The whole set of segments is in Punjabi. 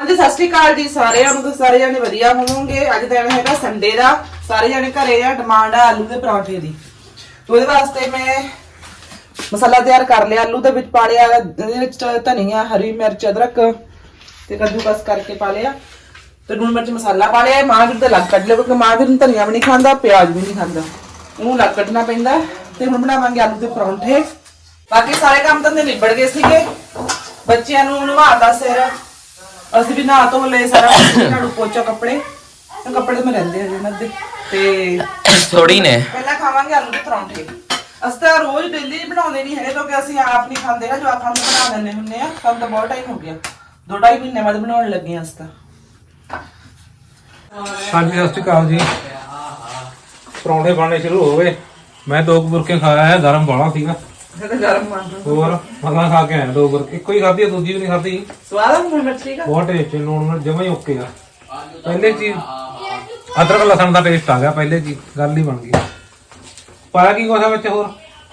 ਹਾਂਜੀ, ਸਤਿ ਸ਼੍ਰੀ ਅਕਾਲ ਜੀ ਸਾਰਿਆਂ ਨੂੰ ਤੇ ਸਾਰੇ ਜਾਣੇ ਵਧੀਆ ਹੋਵੋਗੇ। ਅੱਜ ਦਿਨ ਹੈਗਾ ਸੰਡੇ ਦਾ। ਸਾਰੇ ਜਾਣੇ ਘਰੇ ਆ ਡਿਮਾਂਡ ਆ ਆਲੂ ਦੇ ਪਰੌਂਠੇ ਦੀ। ਤੇ ਉਹਦੇ ਵਾਸਤੇ ਮੈਂ ਮਸਾਲਾ ਤਿਆਰ ਕਰ ਲਿਆ। ਆਲੂ ਦੇ ਵਿੱਚ ਪਾ ਲਿਆ, ਇਹਦੇ ਵਿੱਚ ਧਨੀਆ, ਹਰੀ ਮਿਰਚ, ਅਦਰਕ ਤੇ ਕੱਦੂਕਸ ਕਰਕੇ ਪਾ ਲਿਆ। ਤੇ ਲੂਣ ਮਿਰਚ ਮਸਾਲਾ ਪਾ ਲਿਆ। ਮਾਂ ਵੀਰ ਦਾ ਲੱਗ ਕੱਢ ਲਿਆ, ਕਿਉਂਕਿ ਮਾਂ ਵੀਰ ਨੂੰ ਧਨੀਆ ਵੀ ਨਹੀਂ ਖਾਂਦਾ, ਪਿਆਜ਼ ਵੀ ਨਹੀਂ ਖਾਂਦਾ। ਉਹਨੂੰ ਲੱਗ ਕੱਢਣਾ ਪੈਂਦਾ। ਤੇ ਹੁਣ ਬਣਾਵਾਂਗੇ ਆਲੂ ਦੇ ਪਰੌਂਠੇ। ਬਾਕੀ ਸਾਰੇ ਕੰਮ ਤਾਂ ਨਿਬੜ ਗਏ ਸੀਗੇ। ਬੱਚਿਆਂ ਨੂੰ ਨਵਾਤਾ ਸਿਰ ਅਸੀਂ ਵੀ ਨਹਾ ਧੋ ਲਏ ਸਾਰਾ ਝਾੜੂ ਪੋਚਾ ਕੱਪੜੇ। ਤੇ ਕੱਪੜੇ ਤਾਂ ਮੈਂ ਰਹਿੰਦੇ ਆ ਜਿਹਨਾਂ ਦੇ ਤੇ ਥੋੜੀ ਨੇ। ਪਹਿਲਾਂ ਖਾਵਾਂਗੇ ਆਲੂ ਦੇ ਪਰੌਂਠੇ। ਅਸੀਂ ਤਾਂ ਰੋਜ਼ ਡੇਲੀ ਬਣਾਉਂਦੇ ਨਹੀਂ ਹੈਗੇ ਕਿਉਂਕਿ ਅਸੀਂ ਆਪ ਨਹੀਂ ਖਾਂਦੇ ਨਾ ਜਵਾਕਾਂ ਨੂੰ ਬਣਾ ਦਿੰਦੇ ਹੁੰਦੇ ਆ। ਸਾਨੂੰ ਤਾਂ ਬਹੁਤ ਟਾਈਮ ਹੋ ਗਿਆ। ਦੋ ਢਾਈ ਮਹੀਨੇ ਬਾਅਦ ਬਣਾਉਣ ਲੱਗੇ ਆ ਅਸੀਂ ਤਾਂ। ਹਾਂਜੀ ਸਤਿ ਸ਼੍ਰੀ ਅਕਾਲ ਜੀ। ਪਰੌਂਠੇ ਬਣਨੇ ਸ਼ੁਰੂ ਹੋ ਗਏ। ਮੈਂ ਦੋ ਕੁ ਬੁਰਕੇ ਖਾਇਆ ਹੈ ਗਰਮ ਬਾਲਾ ਸੀਗਾ। ਇਹ ਤਾਂ ਗਰਮ ਆ। ਹੋਰ ਮਸਾਂ ਖਾ ਕੇ ਆਇਆ ਦੋ ਬੁਰਕੇ ਇੱਕੋ ਹੀ ਖਾਧੀ ਆ, ਦੂਜੀ ਵੀ ਨਹੀਂ ਖਾਧੀ। ਸਵਾਦ ਆ ਹੁਣ ਠੀਕ ਆ। ਬਹੁਤ ਟੇਸਟੀ ਲੂਣ ਮਿਰਚ ਜਮਾ ਹੀ ਓਕੇ ਆ। ਪਹਿਲੇ ਚੀਜ਼ ਅਦਰਕ ਲਸਣ ਦਾ ਟੇਸਟ ਆ ਗਿਆ ਪਹਿਲੇ ਚੀਜ਼। ਗੱਲ ਹੀ ਬਣ ਗਈ। ਪਾਇਆ ਕੀ ਕੋਸਾ ਵਿੱਚ ਹੋਰ?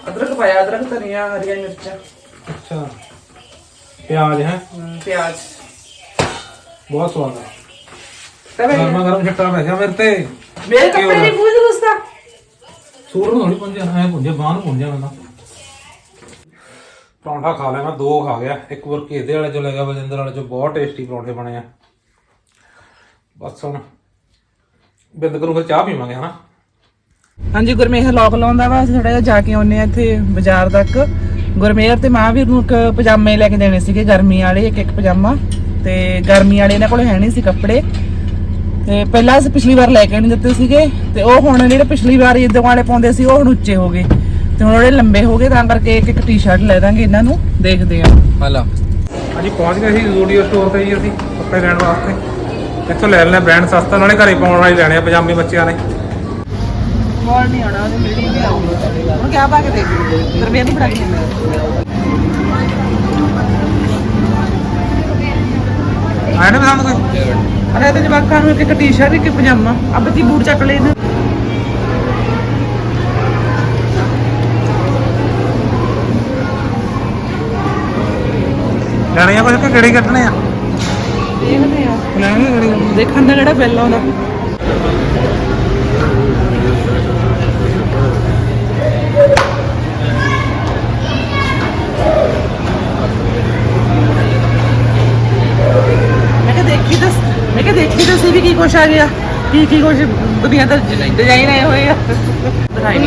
ਅਦਰਕ ਪਾਇਆ ਅਦਰਕ ਧਨੀਆ ਹਰੀਆਂ ਮਿਰਚਾਂ। ਅੱਛਾ। ਪਿਆਜ਼ ਹੈ। ਹਮ, ਪਿਆਜ਼। ਬਹੁਤ ਸਵਾਦ ਆ। ਤੇ ਮੈਂ ਗਰਮਾ ਗਰਮ ਛੱਟਾ ਗਿਆ ਮੇਰੇ ਤੇ। ਮੇਰੇ ਕੱਪੜੇ ਨਹੀਂ ਪੂਜ ਗੁਸਤਾ ਸੂਰ ਨੂੰ ਥੋੜੀ ਪੁੰਜਿਆ ਐ ਪੁੰਜਿਆ ਬਾਹ ਨੂੰ ਪੁੰਜਿਆ ਮੈਂ ਤਾਂ। ਪਰੌਂਠਾ ਖਾ ਲਿਆ ਮੈਂ, ਦੋ ਖਾ ਗਿਆ। ਇੱਕ ਵਾਰ ਘੇਦੇ ਵਾਲੇ ਚੋਂ ਲੈ ਗਿਆ, ਬਲਜਿੰਦਰ ਵਾਲੇ ਚੋਂ। ਬਹੁਤ ਟੇਸਟੀ ਪਰੌਂਠੇ ਬਣੇ ਆ। ਬਸ ਹੁਣ ਬਿੰਦ ਕਰੂ, ਫਿਰ ਚਾਹ ਪੀਵਾਂਗੇ, ਹਨਾ? ਹਾਂਜੀ ਗੁਰਮੇਹਰ ਲੋਕ ਲਾਉਂਦਾ ਵਾ, ਅਸੀਂ ਥੋੜਾ ਜਿਹਾ ਜਾ ਕੇ ਆਉਨੇ ਆ ਇੱਥੇ ਬਾਜ਼ਾਰ ਤੱਕ। ਗੁਰਮੇਹਰ ਤੇ ਮਹਾਂਵੀਰ ਨੂੰ ਇੱਕ ਪਜਾਮੇ ਲੈ ਕੇ ਦੇਣੇ ਸੀਗੇ, ਗਰਮੀ ਵਾਲੇ, ਇੱਕ ਇੱਕ ਪਜਾਮਾ। ਤੇ ਗਰਮੀ ਵਾਲੇ ਇਹਨਾਂ ਕੋਲ ਹੈ ਨਹੀਂ ਸੀ ਕੱਪੜੇ। ਤੇ ਪਹਿਲਾਂ ਅਸੀਂ ਪਿਛਲੀ ਵਾਰ ਲੈ ਕੇ ਨਹੀਂ ਦਿੱਤੇ ਸੀਗੇ। ਤੇ ਉਹ ਹੁਣ ਜਿਹੜੇ ਪਿਛਲੀ ਵਾਰ ਇਦੋਂ ਵਾਲੇ ਪਾਉਂਦੇ ਸੀ, ਉਹ ਹੁਣ ਉੱਚੇ ਹੋ ਗਏ। ਤੇ ਹੁਣ ਉਹਦੇ ਲੰਬੇ ਹੋ ਗਏ ਤਾਂ ਕਰਕੇ ਇੱਕ ਇੱਕ ਟੀ-ਸ਼ਰਟ ਲੈ ਦਾਂਗੇ ਇਹਨਾਂ ਨੂੰ ਦੇਖਦੇ ਆ ਹਲੋ। ਹਾਂਜੀ ਪਹੁੰਚ ਗਏ ਸੀ ਜ਼ੂਡੀਓ ਸਟੋਰ ਤੇ ਜੀ ਅਸੀਂ ਕੱਪੜੇ ਲੈਣ ਵਾਸਤੇ। ਇੱਥੋਂ ਲੈ ਲੈਣਾ ਬ੍ਰਾਂਡ ਸਸਤਾ। ਨਾਲੇ ਘਰੇ ਪਾਉਣ ਵਾਲੇ ਲੈਣੇ ਆ ਪਜਾਮੇ ਬੱਚਿਆਂ ਨੇ। ਮੋੜ ਨਹੀਂ ਆਉਣਾ ਉਹਦੇ ਮੀਟਿੰਗ ਵੀ ਆਊਗਾ ਹੁਣ ਕਿਆ ਪਾ ਕੇ ਦੇਖ ਗੁਰਮੇਹਰ ਨੂੰ ਫੜਾ ਕੇ ਆਏ ਨੇ ਪਸੰਦ ਕੋਈ? ਅਰੇ ਤੇ ਜਵਾਕਾਂ ਨੂੰ ਇੱਕ ਇੱਕ ਟੀ-ਸ਼ਰਟ ਇੱਕ ਪਜਾਮਾ। ਆ ਬੱਤੀ ਬੂਟ ਚੱਕ ਲੈਣੇ ਆ ਕੁਝ ਕਿ ਕਿਹੜੇ ਕੱਟਣੇ ਆ? ਦੇਖਦੇ ਆ। ਲੈਣੇ ਕਿਹੜੇ ਦੇਖਣ ਦਾ ਕਿਹੜਾ ਬਿੱਲ ਆਉਂਦਾ? ਮੈਂ ਕਿਹਾ ਦੇਖੀ ਦੱਸ ਮੈਂ ਕਿਹਾ ਦੇਖੀ ਦੱਸੀ ਵੀ ਕੀ ਕੁਛ ਆ ਗਿਆ। ਕੀ ਕੀ ਕੁਛ ਦੁਨੀਆ ਦਾ ਡਿਜ਼ਾਈਨ ਆਏ ਹੋਏ ਆ।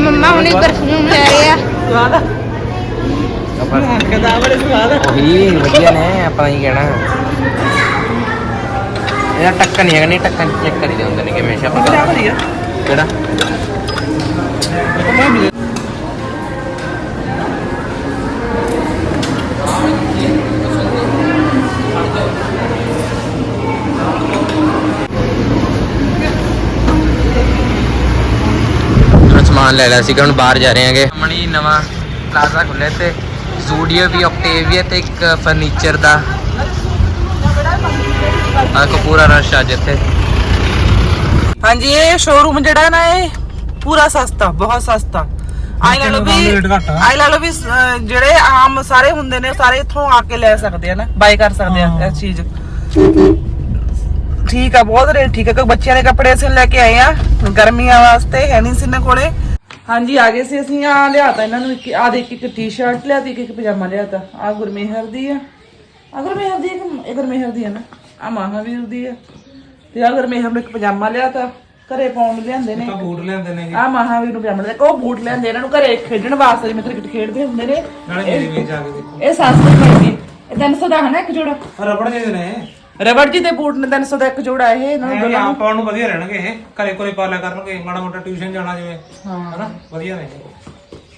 ਮੰਮਾ ਹੁਣੇ ਪਰਫਿਊਮ ਲੈ ਰਹੇ ਆ। ਸਵਾਦ ਆ ਕਦਾ ਬੜੇ ਸਵਾਦ ਆ ਉਹੀ ਵਧੀਆ ਨੇ ਆਪਾਂ ਹੀ ਕਹਿਣਾ। ਇਹਦਾ ਟੱਕਰ ਨਹੀਂ ਹੈਗਾ ਨਹੀਂ ਟੱਕਰ ਚੈੱਕ ਕਰੀ ਹੁੰਦੇ ਨੇ ਕਿ ਹਮੇਸ਼ਾ ਬੜਾ ਪਤਾ ਵਧੀਆ ਕਿਹੜਾ? ਹੁਣ ਸਮਾਨ ਲੈ ਲਿਆ ਸੀਗਾ ਹੁਣ ਬਾਹਰ ਜਾ ਰਹੇ ਹਾਂਗੇ। ਹੀ ਨਵਾਂ ਪਲਾਜ਼ਾ ਖੁੱਲਿਆ ਤੇ ਜ਼ੂਡੀਓ ਵੀ ਆਕਟੇਵੀਆ ਤੇ ਇੱਕ ਫਰਨੀਚਰ ਦਾ। ਆ ਕੋ ਪੂਰਾ ਰਸ਼ ਅੱਜ ਇੱਥੇ। ਹਾਂਜੀ ਇਹ ਸ਼ੋਰੂਮ ਜਿਹੜਾ ਨਾ ਇਹ ਪੂਰਾ ਸਸਤਾ ਬਹੁਤ ਸਸਤਾ। ਆਈ ਲਾ ਲਓ ਵੀ ਆ। ਆਈ ਲਾ ਲਓ ਵੀ ਜਿਹੜੇ ਆਮ ਸਾਰੇ ਹੁੰਦੇ ਨੇ ਸਾਰੇ ਇੱਥੋਂ ਆ ਕੇ ਲੈ ਸਕਦੇ ਆ ਨਾ ਬਾਈ ਕਰ ਸਕਦੇ ਆ ਇਹ ਚੀਜ਼। ਠੀਕ ਆ ਬਹੁਤ ਰੇਟ ਠੀਕ ਆ ਕਿਉਂਕਿ ਬੱਚਿਆਂ ਦੇ ਕੱਪੜੇ ਅਸੀਂ ਲੈ ਕੇ ਆਏ ਆ ਗਰਮੀਆਂ ਵਾਸਤੇ ਹੈ ਨਹੀਂ ਸੀ ਇਹਨਾਂ ਕੋਲੇ। ਹਾਂਜੀ ਆ ਗਏ ਸੀ ਅਸੀਂ ਆ ਲਿਆਤਾ ਇਹਨਾਂ ਨੂੰ ਇੱਕ ਆ ਦੇਖ ਇੱਕ ਟੀ-ਸ਼ਰਟ ਲਿਆਤੀ ਇੱਕ ਇੱਕ ਪਜਾਮਾ ਲਿਆਤਾ ਆ ਗੁਰਮੇਹਰ ਦੀ ਆ। ਆ ਗੁਰਮੇਹਰ ਦੀ ਆ ਕਿ ਇਹ ਗੁਰਮੇਹਰ ਦੀ ਆ ਨਾ। ਆ ਮਹਾਵੀਰ ਦੀ ਆ। ਤੇ ਆ ਗੁਰਮੇਹਰ ਨੂੰ ਇੱਕ ਪਜਾਮਾ ਲਿਆਤਾ ਘਰੇ ਪਾਉਣ ਨੂੰ ਲਿਆਂਦੇ ਨੇ। ਤਾਂ ਬੂਟ ਲੈਂਦੇ ਨੇ ਆ ਮਹਾਵੀਰ ਨੂੰ ਪਜਾਮਾ ਲਿਆ ਉਹ ਬੂਟ ਲੈਂਦੇ ਇਹਨਾਂ ਨੂੰ ਘਰੇ ਖੇਡਣ ਵਾਸਤੇ ਜਿਵੇਂ ਕ੍ਰਿਕਟ ਖੇਡਦੇ ਹੁੰਦੇ ਨੇ। ਨਾਲੇ ਮੇਰੇ ਵੀ ਜਾ ਕੇ ਦੇਖੋ ਇਹ ਸਸਤੇ ਪੈਣਗੇ ਇਹ 300 ਦਾ ਹੈ ਨਾ ਇੱਕ ਜੋੜਾ? ਰਬੜ ਜਿਹੇ ਨੇ। ਰਬੜ ਜੀ ਦੇ ਬੂਟ ਨੇ 300 ਦਾ ਇੱਕ ਜੋੜਾ ਇਹ ਇਹਨਾਂ ਨੂੰ ਇਹ ਦੋਨਾਂ ਆਪ ਨੂੰ। ਵਧੀਆ ਰਹਿਣਗੇ ਇਹ। ਘਰੇ ਕੋਲੇ ਪਾ ਲਿਆ ਕਰਨਗੇ ਮਾੜਾ ਮੋਟਾ ਟਿਊਸ਼ਨ ਜਾਣਾ ਜਿਵੇਂ ਹਨਾ? ਵਧੀਆ ਨੇ।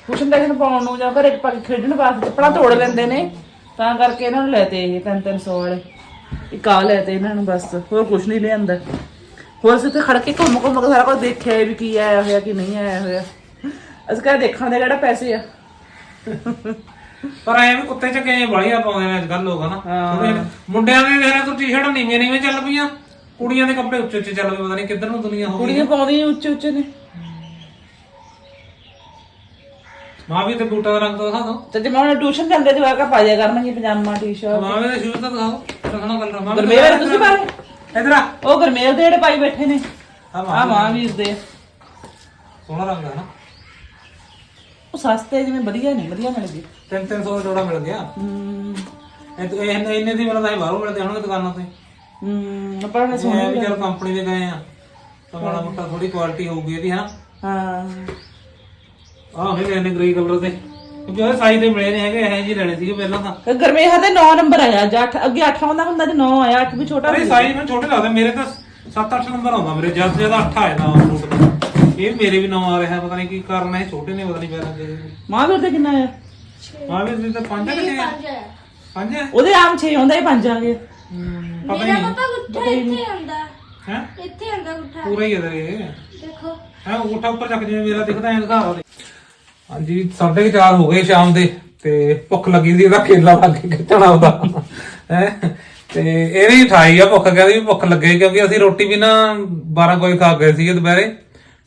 ਕੁਸ਼ਨ ਦਾ ਇਹਨੂੰ ਪਾਉਣ ਨੂੰ ਜਾਂ ਘਰੇ ਪਾ ਕੇ ਖੇਡਣ ਵਾਸਤੇ ਚੱਪਲਾਂ ਤੋੜ ਲੈਂਦੇ ਨੇ ਤਾਂ ਕਰਕੇ ਇਹਨਾਂ ਨੂੰ ਲੈਤੇ ਇਹ 3-300 ਵਾਲੇ। ਇੱਕ ਆ ਲੈਤੇ ਇਹਨਾਂ ਨੂੰ ਬਸ ਹੋਰ ਕੁਝ ਨਹੀਂ ਲਿਆਂਦਾ। ਹੋਰ ਸਿੱਧੇ ਖੜ ਕੇ ਘੁੰਮ ਘੁੰਮ ਕੇ ਸਾਰਾ ਕੁਝ ਦੇਖਿਆ ਵੀ ਕੀ ਆਇਆ ਹੋਇਆ ਕੀ ਨਹੀਂ ਆਇਆ ਹੋਇਆ। ਅਸੀਂ ਕਹਿੰਦੇ ਦੇਖਣ ਦੇ ਕਿਹੜਾ ਪੈਸੇ ਆ। ਪਰ ਐ ਵੀ ਕੁੱਤੇ ਚੱਕੇ ਬਾਲੀਆਂ ਪਾਉਂਦੇ ਨੇ ਅੱਜ ਕੱਲ ਲੋਕ ਹਨਾ। ਮੁੰਡਿਆਂ ਦੇ ਦੇਖ ਲੈ ਤੂੰ ਟੀ-ਸ਼ਰਟ ਨੀਵੇਂ ਨੀਵੇਂ ਚੱਲ ਪਈਆਂ ਕੁੜੀਆਂ ਦੇ ਕੱਪੜੇ ਉੱਚੇ ਉੱਚੇ ਚੱਲ ਪਏ ਪਤਾ ਨਹੀਂ ਕਿੱਧਰ ਨੂੰ ਦੁਨੀਆ ਹੋ ਗਈ ਕੁੜੀਆਂ ਪਾਉਂਦੀਆਂ ਉੱਚੇ ਉੱਚੇ ਨੇ। ਮਾਂ ਵੀ ਤੇ ਬੂਟਾ ਦਾ ਰੰਗ ਤਾਂ ਦਿਖਾ ਦੋ। ਤੇ ਜੇ ਮੈਂ ਹੁਣ ਟਿਊਸ਼ਨ ਜਾਂਦੇ ਜਵਾਕਾ ਪਾ ਜਾ ਕਰਨਗੇ ਪਜਾਮਾ ਟੀ-ਸ਼ਰਟ ਮਾਂ ਦੇ ਸ਼ੂਜ਼ ਤਾਂ ਦਿਖਾਓ ਦਿਖਾਣਾ ਕਲਰ ਮਾਂ ਗਰਮੇਲ ਤੁਸੀਂ ਪਾਏ ਇਧਰ ਆ। ਉਹ ਗਰਮੇਲ ਦੇ ਜਿਹੜੇ ਪਾਈ ਬੈਠੇ ਨੇ। ਆ ਆ ਮਾਂ ਦੇ ਸੋਹਣਾ ਰੰਗ ਹੈ ਨਾ। ਉਹ ਸਸਤੇ ਜਿਵੇਂ ਵਧੀਆ ਨਹੀਂ ਵਧੀਆ ਮਿਲ ਗਏ। 3-300 ਦਾ ਜੋੜਾ ਮਿਲ ਗਿਆ। ਹੂੰ। ਇਹ ਤੇ ਇਹ ਇੰਨੇ ਦੀ ਮਿਲਦਾ ਹੈ ਬਾਹਰੋਂ ਮਿਲਦੇ ਹੋਣਗੇ ਦੁਕਾਨਾਂ ਤੇ। ਹੂੰ ਪਰ ਜੇ ਇਹ ਵੀ ਚਲ ਕੰਪਨੀ ਦੇ ਗਏ ਆ। ਤਾਂ ਮਾੜਾ ਮੋਟਾ ਥੋੜੀ ਕੁਆਲਿਟੀ ਹੋਊਗੀ ਇਹਦੀ ਹਾਂ। ਹਾਂ। ਆਹ ਉਹਨੇ ਲੈਣੇ ਗ੍ਰੇ ਕਲਰ ਦੇ। ਕਿਉਂਕਿ ਉਹ ਸਾਈਜ਼ ਦੇ ਮਿਲੇ ਨਹੀਂ ਹੈਗੇ ਇਹ ਜੀ ਲੈਣੇ ਸੀਗੇ ਪਹਿਲਾਂ ਤਾਂ। ਤੇ ਗਰਮੇਲ ਦੇ 9 ਨੰਬਰ ਆਇਆ। ਜਾਂ 8 ਅੱਗੇ 8 ਆਉਂਦਾ ਹੁੰਦਾ ਤੇ 9 ਆਇਆ 8 ਵੀ ਛੋਟਾ ਅਰੇ ਸਾਈਜ਼ ਮੈਨੂੰ ਛੋਟੇ ਲੱਗਦੇ ਮੇਰੇ ਤਾਂ 7-8 ਨੰਬਰ ਆਉਂਦਾ ਮੇਰੇ ਜਦ ਜ਼ਿਆਦਾ 8 ਆਇਆ ਨਾ ਸੂਟ ਦਾ ਇਹ ਮੇਰੇ ਵੀ 9 ਆ ਰਿਹਾ ਪਤਾ ਨਹੀਂ ਕੀ ਕਾਰਨ ਹੈ ਛੋਟੇ ਨੇ ਪਤਾ ਨਹੀਂ ਪੈਰਾਂ ਦੇ ਮਾਂ ਵੀਰ ਦੇ ਕਿੰਨਾ ਆਇਆ ਮਾਂ ਵੀ ਤਾਂ 5 ਕਿ 6 5 ਹੈ ਉਹਦੇ ਆਮ 6 ਆਉਂਦਾ ਇਹ 5 ਆ ਗਏ। ਪਤਾ ਹੀ ਨਹੀਂ। ਪਾਪਾ ਗੁੱਠਾ ਇੱਥੇ ਆਉਂਦਾ। ਹੈ? ਇੱਥੇ ਆਉਂਦਾ ਗੁੱਠਾ। ਪੂਰਾ ਹੀ ਹੈ ਇਹ ਦੇਖੋ। ਹੈ ਉਠਾ ਉੱਪਰ ਚੱਕ ਜਿਵੇਂ ਮੇਰਾ ਦਿਖਦਾ ਹੈ ਦਿਖਾ ਦੇ ਹਾਂਜੀ 4:30 ਹੋ ਗਏ ਸ਼ਾਮ ਦੇ ਤੇ ਭੁੱਖ ਲੱਗੀ ਸੀ ਇਹਦਾ ਕੇਲਾ ਲਾ ਕੇ ਖਿੱਚਣਾ ਉਹਦਾ। ਹੈ? ਤੇ ਇਹਦੀ ਠਾਈ ਆ ਭੁੱਖ ਕਹਿੰਦੀ ਵੀ ਭੁੱਖ ਲੱਗੇ ਕਿਉਂਕਿ ਅਸੀਂ ਰੋਟੀ ਵੀ ਨਾ 12 ਕੋਈ ਖਾ ਗਏ ਸੀਗੇ ਦੁਪਹਿਰੇ।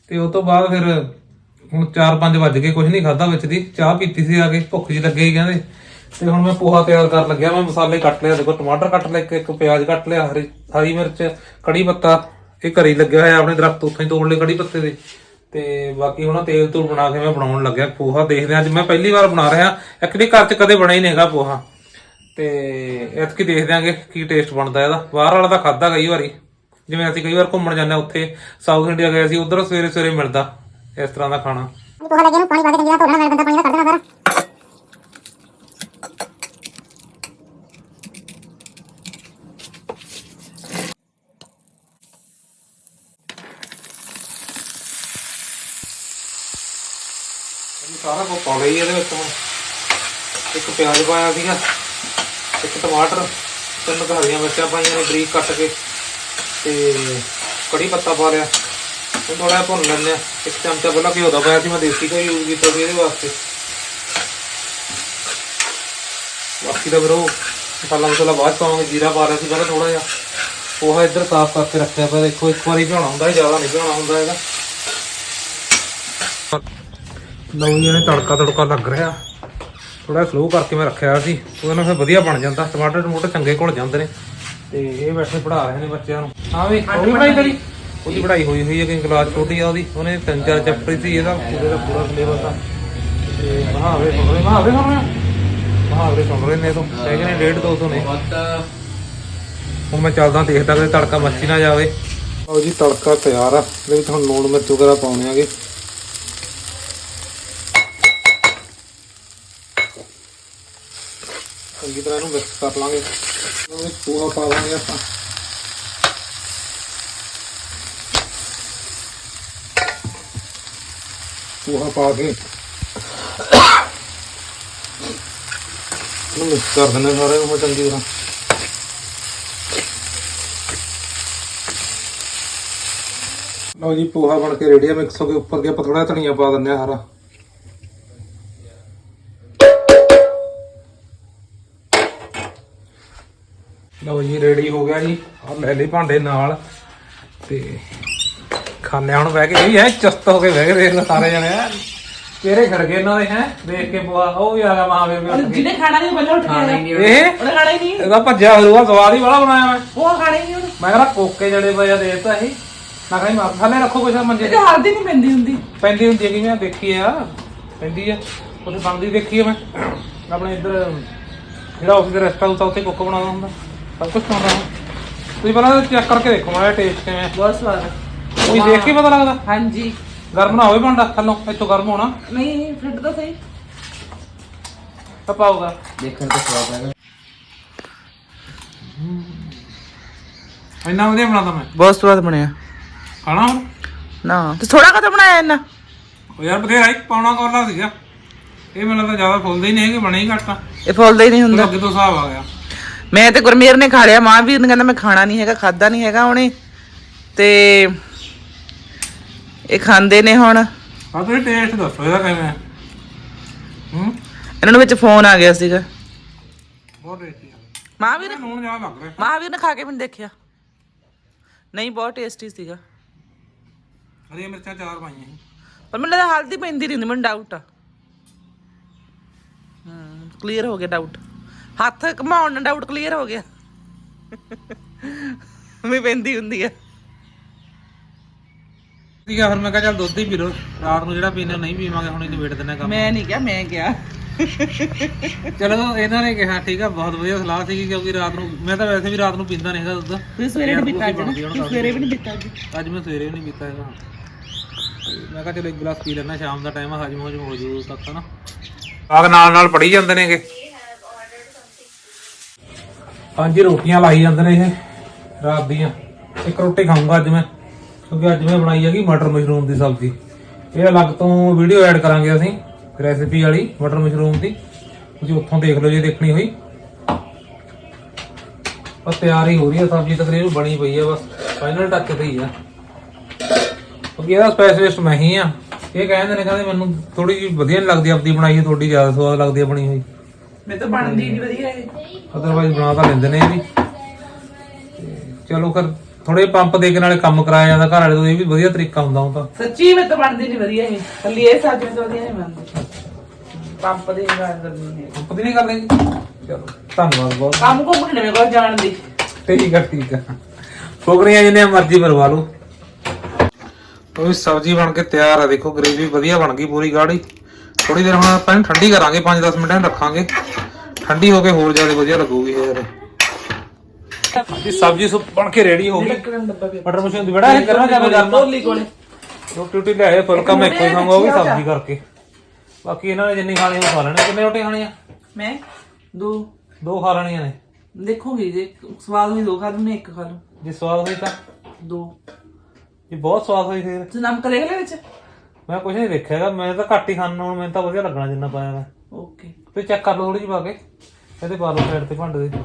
ਤੇ ਉਸ ਤੋਂ ਬਾਅਦ ਫਿਰ ਹੁਣ 4-5 ਵੱਜ ਗਏ ਕੁਝ ਨਹੀਂ ਖਾਦਾ ਵਿੱਚ ਦੀ, ਚਾਹ ਪੀਤੀ ਸੀ ਆ ਕੇ, ਭੁੱਖ ਜੀ ਲੱਗੇ ਹੀ ਕਹਿੰਦੇ। ਤੇ ਹੁਣ ਮੈਂ ਪੋਹਾ ਤਿਆਰ ਕਰਨ ਲੱਗਿਆ, ਮੈਂ ਮਸਾਲੇ ਕੱਟ ਲਿਆ, ਦੇਖੋ ਟਮਾਟਰ ਕੱਟ ਲਿਆ, ਇੱਕ ਇੱਕ ਪਿਆਜ਼ ਕੱਟ ਲਿਆ, ਹਰੀ ਹਰੀ ਮਿਰਚ, ਕੜੀ ਪੱਤਾ, ਇਹ ਘਰੇ ਹੀ ਲੱਗਿਆ ਹੋਇਆ ਆਪਣੇ ਦਰਖਤ ਉੱਥੋਂ ਹੀ ਤੋੜ ਲਏ ਕੜੀ ਪੱਤੇ ਦੇ। ਤੇ ਬਾਕੀ ਹੁਣ ਤੇਲ ਤੂਲ ਬਣਾ ਕੇ ਮੈਂ ਬਣਾਉਣ ਲੱਗਿਆ ਪੋਹਾ, ਦੇਖਦੇ ਹਾਂ, ਅੱਜ ਮੈਂ ਪਹਿਲੀ ਵਾਰ ਬਣਾ ਰਿਹਾ ਐਕਚੁਅਲੀ ਘਰ 'ਚ ਕਦੇ ਬਣਿਆ ਹੀ ਨਹੀਂ ਹੈਗਾ ਪੋਹਾ। ਤੇ ਐਤਕੀ ਦੇਖਦੇ ਆਂਗੇ ਕੀ ਟੇਸਟ ਬਣਦਾ ਇਹਦਾ। ਬਾਹਰ ਵਾਲਾ ਤਾਂ ਖਾਦਾ ਕਈ ਵਾਰੀ। ਜਿਵੇਂ ਅਸੀਂ ਕਈ ਵਾਰ ਘੁੰਮਣ ਜਾਂਦੇ ਹਾਂ ਉੱਥੇ ਸਾਊਥ ਇੰਡੀਆ ਗਏ ਸੀ ਉਧਰ ਸਵੇਰੇ ਸਵੇਰੇ ਮਿਲਦਾ ਇਸ ਤਰ੍ਹਾਂ ਦਾ ਖਾਣਾ। ਪੋਹਾ ਲੱਗੇ ਨੂੰ ਪਾਣੀ ਪਾ ਕੇ ਚੰਗੀ ਤਰ੍ਹਾਂ ਧੋਣਾ ਨਾਲ ਬੰਦਾ ਪਾਣੀ ਦਾ ਕੱਢ ਦੇਣਾ ਸਾਰਾ ਸਾਰਾ ਕੁਝ ਪਾ ਲਈ ਇਹਦੇ ਵਿੱਚ ਇੱਕ ਪਿਆਜ਼ ਪਾਇਆ ਸੀਗਾ ਇੱਕ ਟਮਾਟਰ ਤਿੰਨ ਹਰੀਆਂ ਮਿਰਚਾਂ ਪਾਈਆਂ ਨੇ ਬਰੀਕ ਕੱਟ ਕੇ। ਤੇ ਕੜੀ ਪੱਤਾ ਪਾ ਲਿਆ। ਹੁਣ ਥੋੜਾ ਜਿਹਾ ਭੁੰਨ ਲੈਂਦੇ ਆ ਇੱਕ ਚਮਚਾ ਪਹਿਲਾਂ ਘਿਓ ਦਾ ਪਾਇਆ ਸੀ, ਮੈਂ ਦੇਸੀ ਘਿਓ ਯੂਜ਼ ਕੀਤਾ ਸੀ ਇਹਦੇ ਵਾਸਤੇ। ਬਾਕੀ ਦਾ ਫਿਰ ਉਹ ਮਸਾਲਾ ਮਸਾਲਾ ਬਾਅਦ ਪਾਵਾਂਗੇ, ਜੀਰਾ ਪਾ ਲਿਆ ਸੀ ਪਹਿਲਾਂ ਥੋੜਾ ਜਿਹਾ। ਪੋਹਾ ਇੱਧਰ ਸਾਫ਼ ਕਰਕੇ ਰੱਖਿਆ ਪਿਆ ਦੇਖੋ, ਇੱਕ ਵਾਰੀ ਭਿਉਣਾ ਹੁੰਦਾ, ਜ਼ਿਆਦਾ ਨਹੀਂ ਭਿਉਣਾ ਹੁੰਦਾ ਇਹਦਾ। ਲਓ ਜੀ ਇਹਨੇ ਤੜਕਾ ਤੜਕਾ ਲੱਗ ਰਿਹਾ। ਥੋੜਾ ਸਲੋ ਕਰਕੇ ਮੈਂ ਰੱਖਿਆ ਸੀ। ਉਹਦੇ ਨਾਲ ਫਿਰ ਵਧੀਆ ਬਣ ਜਾਂਦਾ। ਟਮਾਟਰ ਟਮੂਟਰ ਚੰਗੇ ਘੁਲ ਜਾਂਦੇ ਨੇ। ਤੇ ਇਹ ਬੈਠੇ ਪੜਾ ਰਹੇ ਨੇ ਬੱਚਿਆਂ ਨੂੰ। ਹਾਂ ਵੀ ਉਹ ਵੀ ਪੜਾਈ ਕਰੀ ਉਹਦੀ ਪੜਾਈ ਹੋਈ ਹੋਈ ਹੈ ਕਿ ਕਲਾਸ ਛੋਟੀ ਆ ਉਹਦੀ ਉਹਨੇ ਤਿੰਨ ਚਾਰ ਚੈਪਟਰ ਸੀ ਇਹਦਾ ਪੂਰੇ ਦਾ ਪੂਰਾ ਸਿਲੇਬਸ ਆ। ਤੇ ਮਹਾਵਰੇ ਸੁਣ ਰਹੇ ਮਹਾਵਰੇ ਸੁਣ ਰਹੇ? ਮਹਾਵਰੇ ਸੁਣ ਰਹੇ ਨੇ ਤੋਂ। ਹੈਗੇ ਨੇ ਡੇਢ ਦੋ ਸੌ ਨੇ। ਹੁਣ ਮੈਂ ਚੱਲਦਾ ਦੇਖਦਾ ਕਿ ਤੜਕਾ ਮੱਛੀ ਨਾ ਜਾਵੇ। ਲਓ ਜੀ ਤੜਕਾ ਤਿਆਰ ਆ। ਇਹਦੇ ਵਿੱਚ ਹੁਣ ਲੂਣ ਮਿਰਚ ਵਗੈਰਾ ਪਾਉਣੇ ਆਗੇ। ਚੰਗੀ ਤਰ੍ਹਾਂ ਇਹਨੂੰ ਮਿਕਸ ਕਰ ਲਾਂਗੇ। ਇਹਦੇ ਵਿੱਚ ਪੂਹਾ ਪਾ ਦਾਂਗੇ ਆਪਾਂ। ਪੂਹਾ ਪਾ ਕੇ ਇਹਨੂੰ ਮਿਕਸ ਕਰ ਦਿੰਦੇ ਸਾਰੇ ਨੂੰ ਚੰਗੀ ਤਰ੍ਹਾਂ। ਲਓ ਜੀ, ਪੋਹਾ ਬਣ ਕੇ ਰੈਡੀ ਆ। ਮਿਕਸ ਹੋ ਕੇ ਉੱਪਰ ਦੀ ਆਪਾਂ ਥੋੜਾ ਧਨੀਆ ਪਾ ਦਿੰਦੇ ਆ ਹਰਾ ਜੀ ਰੈਡੀ ਹੋ ਗਿਆ ਜੀ। ਆ ਲੈ ਲਈ ਭਾਂਡੇ ਨਾਲ। ਤੇ ਖਾਣੇ ਹੁਣ ਬਹਿ ਕੇ ਇਹ ਚਸਤ ਹੋ ਕੇ ਬਹਿ ਕੇ ਦੇਖ ਸਾਰੇ ਜਣੇ। ਚਿਹਰੇ ਖੜ ਗਏ ਇਹਨਾਂ ਦੇ ਹੈ? ਦੇਖ ਕੇ ਪੋਹਾ ਉਹ ਵੀ ਆ ਗਿਆ ਮਹਾਵੀਰ ਵੀ ਉੱਠ ਗਿਆ। ਜਿਹਨੇ ਖਾਣਾ ਨਹੀਂ ਪਹਿਲਾਂ ਉੱਠ ਕੇ ਆਇਆ। ਇਹ? ਉਹਨੇ ਖਾਣਾ ਹੀ ਨਹੀਂ। ਇਹਦਾ ਭੱਜਿਆ ਹੋਊਗਾ ਸਵਾਦ ਹੀ ਬੜਾ ਬਣਾਇਆ ਮੈਂ। ਉਹ ਖਾਣਾ ਹੀ ਨਹੀਂ ਉਹਨੇ। ਮੈਂ ਕਹਿੰਦਾ ਕੋਕੇ ਜੜੇ ਪਏ ਆ ਦੇਤਾ ਇਹ ਮੈਂ ਕਹਿੰਦਾ ਮਾਰ ਥੱਲੇ ਰੱਖੋ ਕੁਛ ਮੰਜੇ ਤੇ। ਹਲਦੀ ਨਹੀਂ ਪੈਂਦੀ ਹੁੰਦੀ। ਪੈਂਦੀ ਹੁੰਦੀ ਕਿ ਮੈਂ ਦੇਖੀ ਆ। ਪੈਂਦੀ ਆ। ਉੱਥੇ ਬਣਦੀ ਦੇਖੀ ਆ ਮੈਂ। ਆਪਣੇ ਇੱਧਰ ਜਿਹੜਾ ਆਫਿਸ ਦਾ ਰੈਸਟੋਰੈਂਟ ਹੁੰਦਾ ਉੱਥੇ ਕੁੱਕ ਬਣਾਉਂਦਾ ਹੁੰਦਾ। ਸਭ ਕੁਝ ਬਣਾਉਂਦਾ ਹੁੰਦਾ ਤੁਸੀਂ ਪਹਿਲਾਂ ਚੈੱਕ ਕਰਕੇ ਦੇਖੋ ਮਾੜਾ ਟੇਸਟ ਕਿਵੇਂ ਆ। ਬਹੁਤ ਸਵਾਦ ਹੈ ਕੋਈ ਦੇਖ ਕੇ ਪਤਾ ਲੱਗਦਾ? ਹਾਂਜੀ। ਗਰਮ ਨਾ ਹੋਵੇ ਭਾਂਡਾ ਥੱਲੋਂ ਇੱਥੋਂ ਗਰਮ ਹੋਣਾ। ਨਹੀਂ ਫਿੱਟ ਤਾਂ ਸਹੀ। ਤਾਂ ਪਾਊਗਾ ਦੇਖਣ ਤੇ ਸਵਾਦ ਲੱਗਾ ਇੰਨਾ ਵਧੀਆ ਬਣਾਉਂਦਾ ਮੈਂ। ਬਹੁਤ ਸਵਾਦ ਬਣਿਆ। ਖਾਣਾ ਹੁਣ? ਨਾ ਤੇ ਥੋੜਾ ਕਦੋਂ ਬਣਾਇਆ ਇਹਨਾਂ ਉਹ ਯਾਰ ਬਥੇਰਾ ਇੱਕ ਪੌਣਾ ਕੋਲਾ ਸੀਗਾ। ਇਹ ਮੈਨੂੰ ਲੱਗਦਾ ਜ਼ਿਆਦਾ ਫੁੱਲਦੇ ਹੀ ਨਹੀਂ ਹੈਗੇ ਬਣੇ ਹੀ ਘੱਟ ਆ। ਇਹ ਫੁੱਲਦਾ ਹੀ ਨਹੀਂ ਹੁੰਦਾ। ਅੱਗੇ ਤੋਂ ਹਿਸਾਬ ਆ ਗਿਆ। ਮੈਂ ਤੇ ਗੁਰਮੇਰ ਨੇ ਖਾ ਲਿਆ ਮਾਂ ਵੀਰ ਨੇ ਕਹਿੰਦਾ ਮੈਂ ਖਾਣਾ ਨਹੀਂ ਹੈਗਾ ਖਾਦਾ ਨਹੀਂ ਹੈਗਾ ਉਹਨੇ। ਤੇ ਇਹ ਖਾਂਦੇ ਨੇ ਹੁਣ। ਆ ਤੁਸੀਂ ਟੇਸਟ ਦੱਸੋ ਇਹਦਾ ਕਿਵੇਂ ਹੂੰ? ਇਹਨਾਂ ਨੂੰ ਵਿੱਚ ਫੋਨ ਆ ਗਿਆ ਸੀਗਾ। ਬਹੁਤ ਟੇਸਟੀ ਆ। ਮਹਾਵੀਰ ਲੂਣ ਜ਼ਿਆਦਾ ਲੱਗ ਰਿਹਾ। ਮਹਾਵੀਰ ਨੇ ਖਾ ਕੇ ਮੈਨੂੰ ਦੇਖਿਆ। ਨਹੀਂ ਬਹੁਤ ਟੇਸਟੀ ਸੀਗਾ। ਹਰੀਆਂ ਮਿਰਚਾਂ ਚਾਰ ਪਾਈਆਂ ਸੀ। ਪਰ ਮੈਨੂੰ ਲੱਗਦਾ ਹਲਦੀ ਪੈਂਦੀ ਨਹੀਂ ਮੈਨੂੰ ਡਾਊਟ ਆ। ਕਲੀਅਰ ਹੋ ਗਿਆ ਡਾਊਟ ਹੱਥ ਘਮਾਉਣ ਨਾਲ ਡਾਊਟ ਕਲੀਅਰ ਹੋ ਗਿਆ। ਵੀ ਪੈਂਦੀ ਹੁੰਦੀ ਆ। ਠੀਕ ਆ ਫਿਰ ਮੈਂ ਕਿਹਾ ਚੱਲ ਦੁੱਧ ਹੀ ਪੀ ਲਓ। ਰਾਤ ਨੂੰ ਜਿਹੜਾ ਪੀਣਾ ਨਹੀਂ ਪੀਵਾਂਗੇ ਹੁਣ ਇਹ ਨਿਬੇੜ ਦਿੰਦੇ ਕੰਮ। ਮੈਂ ਨਹੀਂ ਕਿਹਾ ਮੈਂ ਕਿਹਾ। ਚਲੋ ਇਹਨਾਂ ਨੇ ਕਿਹਾ ਠੀਕ ਆ ਬਹੁਤ ਵਧੀਆ ਸਲਾਹ ਸੀ ਕਿਉਂਕਿ ਰਾਤ ਨੂੰ ਮੈਂ ਤਾਂ ਵੈਸੇ ਵੀ ਰਾਤ ਨੂੰ ਪੀਂਦਾ ਨਹੀਂ ਹੈਗਾ ਦੁੱਧ। ਤੁਸੀਂ ਸਵੇਰੇ ਨਹੀਂ ਪੀਤਾ ਅੱਜ ਤੁਸੀਂ ਸਵੇਰੇ ਵੀ ਨਹੀਂ ਪੀਤਾ ਅੱਜ? ਅੱਜ ਮੈਂ ਸਵੇਰੇ ਵੀ ਨਹੀਂ ਪੀਤਾ ਹੈਗਾ। ਮੈਂ ਕਿਹਾ ਚਲੋ ਇੱਕ ਗਲਾਸ ਪੀ ਲੈਣਾ ਸ਼ਾਮ ਦਾ ਟਾਈਮ ਹਜਮ ਹਜਮ ਹੋ ਜੂ ਤੱਕ ਨਾ ਆਗ ਨਾਲ ਨਾਲ ਪੜੀ ਜਾਂਦੇ ਨੇਗੇ। ਹਾਂਜੀ ਰੋਟੀਆਂ ਲਾਈ ਜਾਂਦੇ ਨੇ ਇਹ, ਰਾਤ ਦੀਆਂ। ਇੱਕ ਰੋਟੀ ਖਾਊਂਗਾ ਅੱਜ ਮੈਂ, ਕਿਉਂਕਿ ਅੱਜ ਮੈਂ ਬਣਾਈ ਹੈਗੀ ਮਟਰ ਮਸ਼ਰੂਮ ਦੀ ਸਬਜ਼ੀ। ਇਹ ਅਲੱਗ ਤੋਂ ਵੀਡੀਓ ਐਡ ਕਰਾਂਗੇ ਅਸੀਂ ਰੈਸਿਪੀ ਵਾਲੀ ਮਟਰ ਮਸ਼ਰੂਮ ਦੀ। ਤੁਸੀਂ ਉੱਥੋਂ ਦੇਖ ਲਓ ਜੇ ਦੇਖਣੀ ਹੋਈ। ਬਸ ਤਿਆਰ ਹੀ ਹੋ ਰਹੀ ਹੈ, ਸਬਜ਼ੀ ਤਕਰੀਬਨ ਬਣੀ ਪਈ ਹੈ, ਬਸ ਫਾਈਨਲ ਟੱਚ ਤੇ ਹੀ ਆ। ਕਿਉਂਕਿ ਇਹਦਾ ਸਪੈਸ਼ਲਿਸਟ ਮੈਂ ਹੀ ਆ। ਇਹ ਕਹਿੰਦੇ ਨੇ, ਕਹਿੰਦੇ ਮੈਨੂੰ ਥੋੜੀ ਜਿਹੀ ਵਧੀਆ ਨਹੀਂ ਲੱਗਦੀ ਆਪਦੀ ਬਣਾਈ ਤੁਹਾਡੀ ਜ਼ਿਆਦਾ ਸਵਾਦ ਲੱਗਦੀ ਹੈ ਬਣੀ ਹੋਈ। ਮੈਂ ਤਾਂ ਬਣਦੀ ਨਹੀਂ ਵਧੀਆ ਇਹ। ਅਦਰਵਾਈਜ਼ ਬਣਾ ਤਾਂ ਲੈਂਦੇ ਨੇ ਇਹ ਵੀ। ਤੇ ਚਲੋ ਫਿਰ ਥੋੜੇ ਪੰਪ ਦੇ ਕੇ ਨਾਲੇ ਕੰਮ ਕਰਾਇਆ ਜਾਂਦਾ ਘਰ ਵਾਲੇ ਤੋਂ ਇਹ ਵੀ ਵਧੀਆ ਤਰੀਕਾ ਹੁੰਦਾ ਉਹ ਤਾਂ। ਸੱਚੀ ਮੈਂ ਤਾਂ ਬਣਦੀ ਨਹੀਂ ਵਧੀਆ ਇਹ। ਕੱਲੀ ਇਹ ਸੱਚ ਮੈਂ ਤਾਂ ਵਧੀਆ ਨਹੀਂ ਬਣਦੀ। ਪੰਪ ਦੇ ਗੱਲ ਕਰਨੀ ਹੈ। ਪੰਪ ਦੀ ਨਹੀਂ ਕਰਦੇ ਜੀ ਚਲੋ ਧੰਨਵਾਦ ਬਹੁਤ। ਕੰਮ ਕੋ ਮੁੰਡੇ ਮੇਰੇ ਕੋਲ ਜਾਣ ਦੀ। ਠੀਕ ਆ ਠੀਕ ਆ। ਫੋਕਰੀਆਂ ਜਿੰਨੇ ਮਰਜ਼ੀ ਮਰਵਾ ਲਓ। ਉਹ ਸਬਜ਼ੀ ਬਣ ਕੇ ਤਿਆਰ ਆ ਦੇਖੋ ਗ੍ਰੇਵੀ ਵਧੀਆ ਬਣ ਗਈ ਪੂਰੀ ਗਾੜੀ। ਥੋੜੀ ਦੇਰ ਹੁਣ ਆਪਾਂ ਠੰਡੀ ਕਰਾਂਗੇ 5-10 ਮਿੰਟਾਂ ਰੱਖਾਂਗੇ। ਠੰਡੀ ਹੋ ਕੇ ਹੋਰ ਜ਼ਿਆਦਾ ਵਧੀਆ ਲੱਗੂਗੀ ਯਾਰ। ਜੀ ਸਬਜ਼ੀ ਸੁ ਬਣ ਕੇ ਰੈਡੀ ਹੋ ਗਈ ਮਟਰ ਮਸ਼ੀਨ ਦੀ ਬੜਾ ਇਹ ਕਰਨਾ ਚਾਹੇ ਕਰਨਾ ਰੋਟੀ ਰੋਟੀ ਲਿਆਏ ਫੁਲਕਾ ਮੈਂ ਇੱਕੋ ਹੀ ਖਾਊਂਗਾ ਉਹ ਵੀ ਸਬਜ਼ੀ ਕਰਕੇ। ਬਾਕੀ ਇਹਨਾਂ ਨੇ ਜਿੰਨੀ ਖਾਣੀ ਉਹ ਖਾ ਲੈਣੀ। ਕਿੰਨੇ ਰੋਟੀ ਖਾਣੀਆਂ? ਮੈਂ? ਦੋ। ਦੋ ਖਾ ਲੈਣੀਆਂ ਨੇ। ਦੇਖੂਗੀ ਜੇ ਸਵਾਦ ਹੋਈ ਦੋ ਖਾ ਲੂ ਇੱਕ ਖਾ ਲੂ। ਜੇ ਸਵਾਦ ਹੋਈ ਤਾਂ? ਦੋ। ਜੇ ਬਹੁਤ ਸਵਾਦ ਹੋਈ ਫਿਰ? ਤੂੰ ਨਮਕ ਦੇਖ ਲੈ ਵਿੱਚ। ਮੈਂ ਕੁਝ ਨਹੀਂ ਦੇਖਿਆਗਾ ਮੈਂ ਤਾਂ ਘੱਟ ਹੀ ਖਾਣਾ ਹੁਣ ਮੈਨੂੰ ਤਾਂ ਵਧੀਆ ਲੱਗਣਾ ਜਿੰਨਾ ਪਾਇਆ ਮੈਂ। ਓਕੇ। ਤੇ ਚੈੱਕ ਕਰ ਲਓ ਥੋੜੀ ਜਿਹੀ ਪਾ ਕੇ। ਇਹਦੇ ਪਾ ਲਓ ਸਾਈਡ ਤੇ ਭਾਂਡੇ ਦੇ।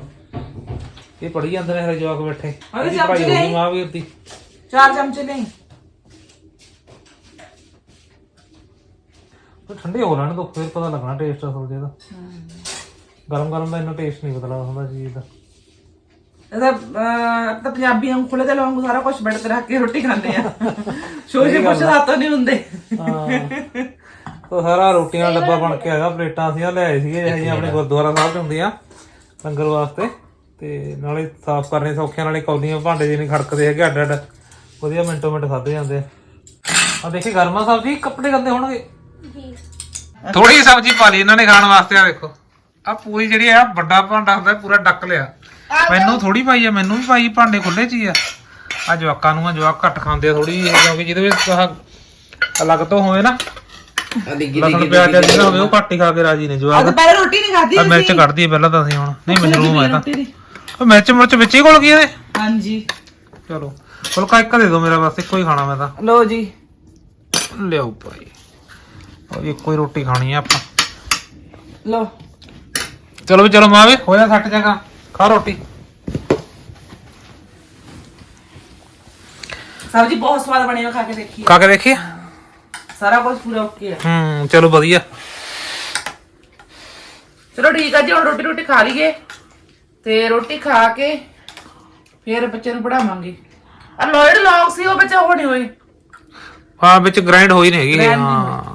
ਇਹ ਪੜੀ ਜਾਂਦੇ ਨੇ ਹਰੇ ਜਵਾਕ ਬੈਠੇ। ਅਰੇ ਇਹਦੀ ਚਮਚ ਪੜ੍ਹਾਈ ਲਿਆਈ। ਮਹਾਂਵੀਰ ਦੀ। ਚਾਰ ਚਮਚੇ ਨਹੀਂ। ਉਹ ਠੰਡੇ ਹੋ ਲੈਣ ਤੋਂ ਫਿਰ ਪਤਾ ਲੱਗਣਾ ਟੇਸਟ ਅਸਲ ਜਿਹਦਾ ਗਰਮ ਗਰਮ ਦਾ ਇੰਨਾ ਟੇਸਟ ਨਹੀਂ ਪਤਾ ਹੁੰਦਾ ਚੀਜ਼ ਦਾ ਇਹਦਾ ਅਹ, ਤਾਂ ਪੰਜਾਬੀਆਂ ਨੂੰ ਖੁੱਲੇ ਤੇ ਲਾਉਂਗ ਸਾਰਾ ਕੁਝ ਬੈਠ ਤੇ ਰੱਖ ਕੇ ਰੋਟੀ ਖਾਂਦੇ ਆ। ਸ਼ੋਸ਼ੇ ਪੁੱਛ ਰਾਤੋਂ ਨਹੀਂ ਹੁੰਦੇ। ਹਾਂ। ਉਹ ਸਾਰਾ ਰੋਟੀਆਂ ਦਾ ਡੱਬਾ ਬਣ ਕੇ ਹੈਗਾ ਪਲੇਟਾਂ ਅਸੀਂ ਉਹ ਲਿਆਏ ਸੀਗੇ ਜਿਹੇ ਆਪਣੇ ਗੁਰਦੁਆਰਾ ਸਾਹਿਬ ਚ ਹੁੰਦੀਆਂ ਲੰਗਰ ਵਾਸਤੇ। ਤੇ ਨਾਲੇ ਸਾਫ਼ ਕਰਨੇ ਸੌਖਿਆਂ ਨਾਲੇ ਕੌਲੀਆਂ ਭਾਂਡੇ ਜਿਹੇ ਨਹੀਂ ਖੜਕਦੇ ਹੈਗੇ ਅੱਡ ਅੱਡ ਵਧੀਆ ਮਿੰਟੋ ਮਿੰਟ ਖਾਦੇ ਜਾਂਦੇ ਆ। ਆ ਦੇਖੀ ਗਰਮਾ ਸਬਜ਼ੀ ਕੱਪੜੇ ਗੰਦੇ ਹੋਣਗੇ? ਥੋੜੀ ਜਿਹੀ ਸਬਜ਼ੀ ਪਾ ਲਈ ਇਹਨਾਂ ਨੇ ਖਾਣ ਵਾਸਤੇ ਆ ਦੇਖੋ ਆ ਪੂਰੀ ਜਿਹੜੀ ਆ ਵੱਡਾ ਭਾਂਡਾ ਹੁੰਦਾ ਪੂਰਾ ਡੱਕ ਲਿਆ। ਮੈਨੂੰ ਥੋੜੀ ਪਾਈ ਆ ਮੈਨੂੰ ਵੀ ਪਾਈ ਭਾਂਡੇ ਖੁੱਲੇ ਚ ਹੀ ਆ। ਆ ਜਵਾਕਾਂ ਨੂੰ ਆ ਜਵਾਕ ਘੱਟ ਖਾਂਦੇ ਆ ਥੋੜੀ ਕਿਉਂਕਿ ਜਿਹਦੇ ਵਿੱਚ ਆਹ ਅਲੱਗ ਤੋਂ ਹੋਵੇ ਨਾ। ਲਸਣ ਪਿਆਜ਼ ਜਿਹੜਾ ਹੋਵੇ ਉਹ ਘੱਟ ਹੀ ਖਾ ਕੇ ਰਾਜੀ ਨੇ ਅੱਜ ਪਹਿਲੇ ਰੋਟੀ ਨਹੀਂ ਖਾਧੀ ਆ ਮਿਰਚ ਕੱਢਦੀ ਹੈ ਪਹਿਲਾਂ ਤਾਂ ਅਸੀਂ ਹੁਣ। ਨਹੀਂ ਮਸ਼ਰੂਮ ਹੈ ਤਾਂ। ਰੋਟੀ ਦੀ। ਉਹ ਮਿਰਚ ਮਿਰਚ ਵਿੱਚ ਹੀ ਘੁਲ ਗਈ ਇਹਦੇ ਹਾਂਜੀ। ਚਲੋ ਫੁਲਕਾ ਇੱਕ ਦੇ ਦਿਓ ਮੇਰਾ ਬਸ ਇੱਕੋ ਹੀ ਖਾਣਾ ਮੈਂ ਤਾਂ। ਲੋ ਜੀ। ਲਿਆਓ ਭਾਈ। ਉਹ ਇੱਕੋ ਹੀ ਰੋਟੀ ਖਾਣੀ ਆ ਆਪਾਂ। ਲੋ ਚਲੋ ਵੀ ਚਲੋ ਮਾਂ ਵੀ। ਹੋਇਆ ਸੱਟ ਜਗਾ ਖਾ ਰੋਟੀ। ਸਬਜ਼ੀ ਬਹੁਤ ਸਵਾਦ ਬਣੀ ਹੈ ਖਾ ਕੇ ਦੇਖੀ ਖਾ ਕੇ ਦੇਖੀ ਸਾਰਾ ਕੁਝ ਪੂਰਾ ਓਕੇ ਆ। ਹੂੰ ਚਲੋ ਵਧੀਆ। ਚਲੋ ਠੀਕ ਆ ਜੀ ਹੁਣ ਰੋਟੀ ਰੋਟੀ ਖਾ ਲਈਏ। ਤੇ ਰੋਟੀ ਖਾ ਕੇ ਫਿਰ ਬੱਚੇ ਨੂੰ ਪੜਾਵਾਂਗੇ ਆ ਲੋਇਡ ਲੌਂਗ ਸੀ ਉਹ ਬੱਚਾ ਹੋਣੀ ਹੋਈ ਹਾਂ ਵਿੱਚ ਗ੍ਰਾਈਂਡ ਹੋਈ ਨਹੀਂ ਹੈਗੀ ਹਾਂ।